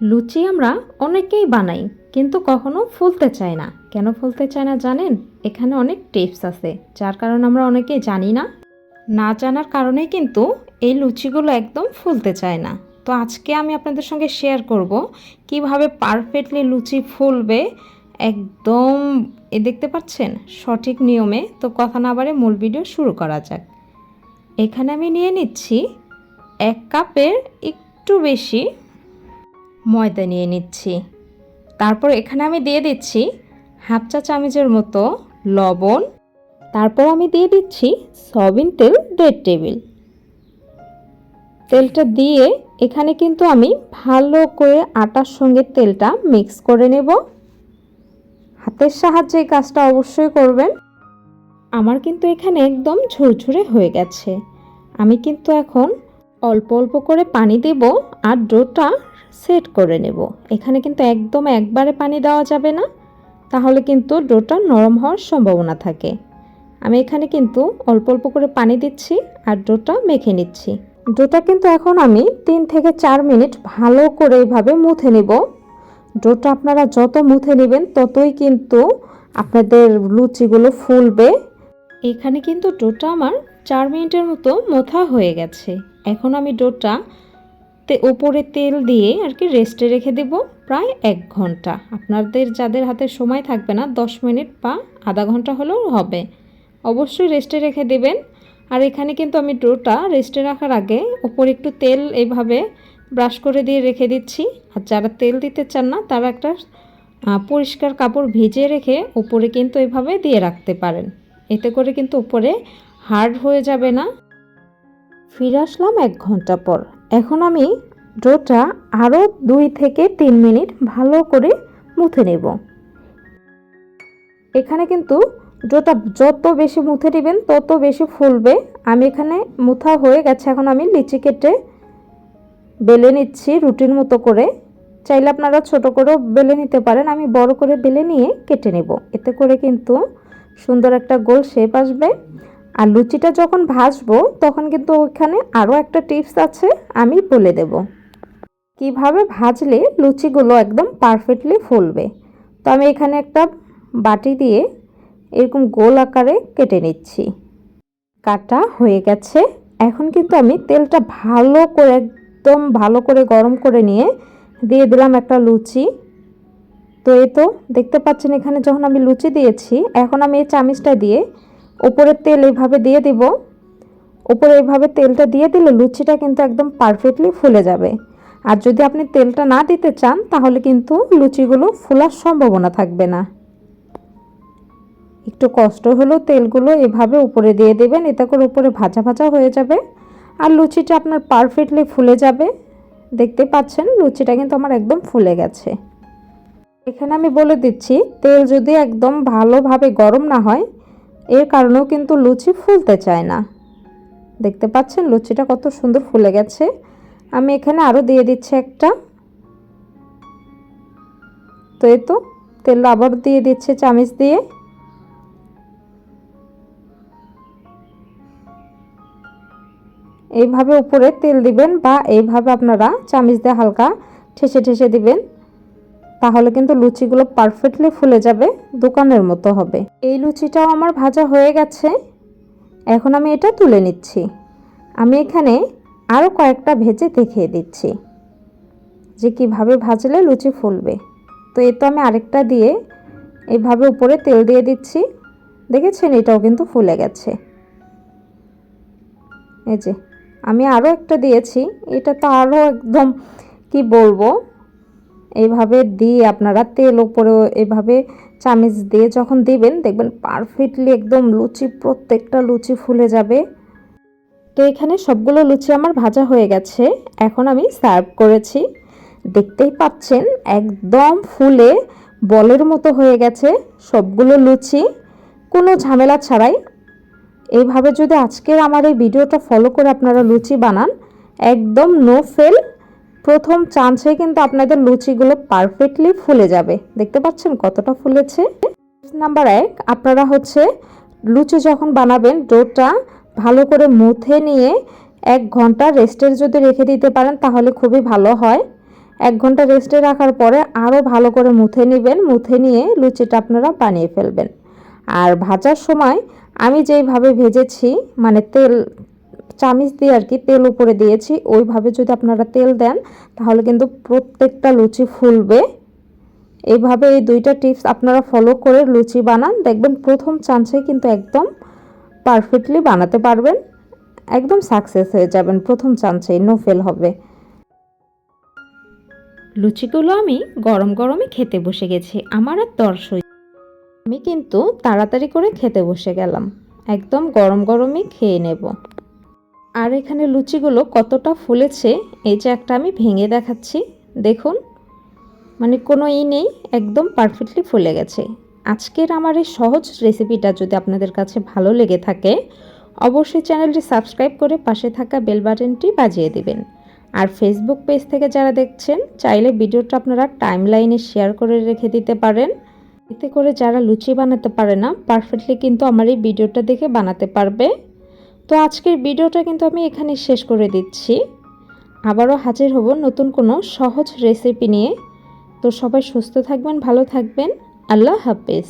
লুচি আমরা অনেকেই বানাই, কিন্তু কখনো ফুলতে চায় না। কেন ফুলতে চায় না জানেন? এখানে অনেক টিপস আছে, যার কারণে আমরা অনেকেই জানি না। না জানার কারণে কিন্তু এই লুচিগুলো একদম ফুলতে চায় না। তো আজকে আমি আপনাদের সঙ্গে শেয়ার করব কীভাবে পারফেক্টলি লুচি ফুলবে। একদম, এ দেখতে পাচ্ছেন? সঠিক নিয়মে। তো কথা না বারে মূল ভিডিও শুরু করা যাক। এখানে আমি নিয়ে নিচ্ছি এক কাপের একটু বেশি ময়দা নিয়ে নিচ্ছি। তারপর এখানে আমি দিয়ে দিচ্ছি হাফ চা চামচের মতো লবণ। তারপর আমি দিয়ে দিচ্ছি সয়াবিন তেল দেড় টেবিল। তেলটা দিয়ে এখানে কিন্তু আমি ভালো করে আটার সঙ্গে তেলটা মিক্স করে নেব। হাতের সাহায্যে এই কাজটা অবশ্যই করবেন। আমার কিন্তু এখানে একদম ঝুরঝুরে হয়ে গেছে। আমি কিন্তু এখন অল্প অল্প করে পানি দেব আর ডোটা সেট করে নেব। এখানে কিন্তু একদম একবারে পানি দেওয়া যাবে না। তাহলে কিন্তু ডোটা নরম হওয়ার সম্ভাবনা থাকে। আমি এখানে কিন্তু অল্প অল্প করে পানি দিচ্ছি আর ডোটা মেখে নিচ্ছি। ডোটা কিন্তু এখন আমি তিন থেকে চার মিনিট ভালো করে এইভাবে মুথে নেব। ডোটা আপনারা যত মুথে নেবেন ততই কিন্তু আপনাদের লুচিগুলো ফুলবে। এখানে কিন্তু ডোটা আমার চার মিনিটের মতো মোথা হয়ে গেছে। এখন আমি ডোটা তে ওপরে তেল দিয়ে আর কি রেস্টে রেখে দেব প্রায় এক ঘণ্টা। আপনাদের যাদের হাতে সময় থাকবে না, দশ মিনিট বা আধা ঘণ্টা হলেও হবে। অবশ্যই রেস্টে রেখে দেবেন। আর এখানে কিন্তু আমি ডোটা রেস্টে রাখার আগে ওপরে একটু তেল এইভাবে ব্রাশ করে দিয়ে রেখে দিচ্ছি। আর যারা তেল দিতে চান না, তারা একটা পরিষ্কার কাপড় ভিজিয়ে রেখে উপরে কিন্তু এভাবে দিয়ে রাখতে পারেন। এতে করে কিন্তু উপরে হার্ড হয়ে যাবে না। ফিরে আসলাম এক ঘণ্টা পর। এখন আমি ডোটা আরও দুই থেকে তিন মিনিট ভালো করে মুথে নেব। এখানে কিন্তু ডোটা যত বেশি মুথে নেবেন, তত বেশি ফুলবে। আমি এখানে মুথা হয়ে গেছে, এখন আমি লিচি কেটে বেলে নিচ্ছি রুটির মতো করে। চাইলে আপনারা ছোট করেও বেলে নিতে পারেন, আমি বড় করে বেলে নিয়ে কেটে নেব। এতে করে কিন্তু সুন্দর একটা গোল শেপ আসবে। আর লুচিটা যখন ভাজবো, তখন কিন্তু ওখানে আরও একটা টিপস আছে, আমি বলে দেব। কীভাবে ভাজলে লুচিগুলো একদম পারফেক্টলি ফুলবে? তো আমি এখানে একটা বাটি দিয়ে এরকম গোল আকারে কেটে নিচ্ছি। কাটা হয়ে গেছে। এখন কিন্তু আমি তেলটা ভালো করে, একদম ভালো করে গরম করে নিয়ে দিয়ে দিলাম একটা লুচি। তো এ তো, দেখতে পাচ্ছেন এখানে যখন আমি লুচি দিয়েছি, এখন আমি এই চামিচটা দিয়ে ওপরের তেল এইভাবে দিয়ে দিব। ওপরে এইভাবে তেলটা দিয়ে দিলে লুচিটা কিন্তু একদম পারফেক্টলি ফুলে যাবে। আর যদি আপনি তেলটা না দিতে চান, তাহলে কিন্তু লুচিগুলো ফোলার সম্ভাবনা থাকবে না। একটু কষ্ট হলেও তেলগুলো এভাবে উপরে দিয়ে দেবেন, এতে করে উপরে ভাজা ভাজা হয়ে যাবে। আর লুচিটা আপনার পারফেক্টলি ফুলে যাবে। দেখতে পাচ্ছেন, লুচিটা কিন্তু আমার একদম ফুলে গেছে। এখানে আমি বলে দিচ্ছি, তেল যদি একদম ভালোভাবে গরম না হয় এর কারণেও কিন্তু লুচি ফুলতে চায় না। দেখতে পাচ্ছেন লুচিটা কত সুন্দর ফুলে গেছে। আমি এখানে আরও দিয়ে দিচ্ছি একটা। তো এই তো, তেল আবার দিয়ে দিচ্ছে চামিচ দিয়ে। এইভাবে উপরে তেল দিবেন বা এইভাবে আপনারা চামিচ দিয়ে হালকা ঠেসে ঠেসে দিবেন। তাহলে কিন্তু লুচিগুলো পারফেক্টলি ফুলে যাবে, দোকানের মতো হবে। এই লুচিটাও আমার ভাজা হয়ে গেছে। এখন আমি এটা তুলে নিচ্ছি। আমি এখানে আরও কয়েকটা ভেজে দেখিয়ে দিচ্ছি যে কীভাবে ভাজলে লুচি ফুলবে। তো এ তো আমি আরেকটা দিয়ে এইভাবে উপরে তেল দিয়ে দিচ্ছি। দেখেছেন? এটাও কিন্তু ফুলে গেছে। এই যে, আমি আরও একটা দিয়েছি। এটা তো আরও একদম, কি বলব? এইভাবে দিয়ে আপনারা তেল ওপরে এভাবে চামিচ দিয়ে যখন দিবেন, দেখবেন পারফেক্টলি একদম লুচি, প্রত্যেকটা লুচি ফুলে যাবে। তো এখানে সবগুলো লুচি আমার ভাজা হয়ে গেছে, এখন আমি সার্ভ করেছি। দেখতেই পাচ্ছেন, একদম ফুলে বলের মতো হয়ে গেছে সবগুলো লুচি। কোনো ঝামেলা ছাড়াই। এইভাবে যদি আজকের আমার এই ভিডিওটা ফলো করে আপনারা লুচি বানান, একদম নো ফেল প্রথম চান্সে কিন্তু আপনাদের লুচিগুলো পারফেক্টলি ফুলে যাবে। দেখতে পাচ্ছেন কতটা ফুলেছে? নাম্বার এক, আপনারা হচ্ছে লুচি যখন বানাবেন, ডোটা ভালো করে মুথে নিয়ে এক ঘণ্টা রেস্টের যদি রেখে দিতে পারেন, তাহলে খুবই ভালো হয়। এক ঘণ্টা রেস্টে রাখার পরে আরও ভালো করে মুথে নেবেন, মুথে নিয়ে লুচিটা আপনারা বানিয়ে ফেলবেন। আর ভাজার সময় আমি যেইভাবে ভেজেছি মানে তেল চামিচ দিয়ে আর কি তেল উপরে দিয়েছি। ওইভাবে যদি আপনারা তেল দেন, তাহলে কিন্তু প্রত্যেকটা লুচি ফুলবে। এইভাবে এই দুইটা টিপস আপনারা ফলো করে লুচি বানান। দেখবেন প্রথম চান্সে কিন্তু একদম পারফেক্টলি বানাতে পারবেন। একদম সাকসেস হয়ে যাবেন প্রথম চান্সেই নো ফেল হবে। লুচিগুলো আমি গরম গরমে খেতে বসে গেছি। আমার আর দর্শ আমি কিন্তু তাড়াতাড়ি করে খেতে বসে গেলাম। একদম গরম গরমই খেয়ে নেব। আর এখানে লুচিগুলো কতটা ফুলেছে, এই যে একটা আমি ভেঙে দেখাচ্ছি, দেখুন। মানে কোনো ই নেই, একদম পারফেক্টলি ফুলে গেছে। আজকের আমার এই সহজ রেসিপিটা যদি আপনাদের কাছে ভালো লেগে থাকে, অবশ্যই চ্যানেলটি সাবস্ক্রাইব করে পাশে থাকা বেল বাটনটি বাজিয়ে দিবেন। আর ফেসবুক পেজ থেকে যারা দেখছেন, চাইলে ভিডিওটা আপনারা টাইম লাইনে শেয়ার করে রেখে দিতে পারেন। এতে করে যারা লুচি বানাতে পারে না পারফেক্টলি কিন্তু আমার এই ভিডিওটা দেখে বানাতে পারবে। তো আজকের ভিডিওটা কিন্তু আমি এখানে শেষ করে দিচ্ছি। আবারও হাজির হব নতুন কোনো সহজ রেসিপি নিয়ে। তো সবাই সুস্থ থাকবেন, ভালো থাকবেন। আল্লাহ হাফেজ।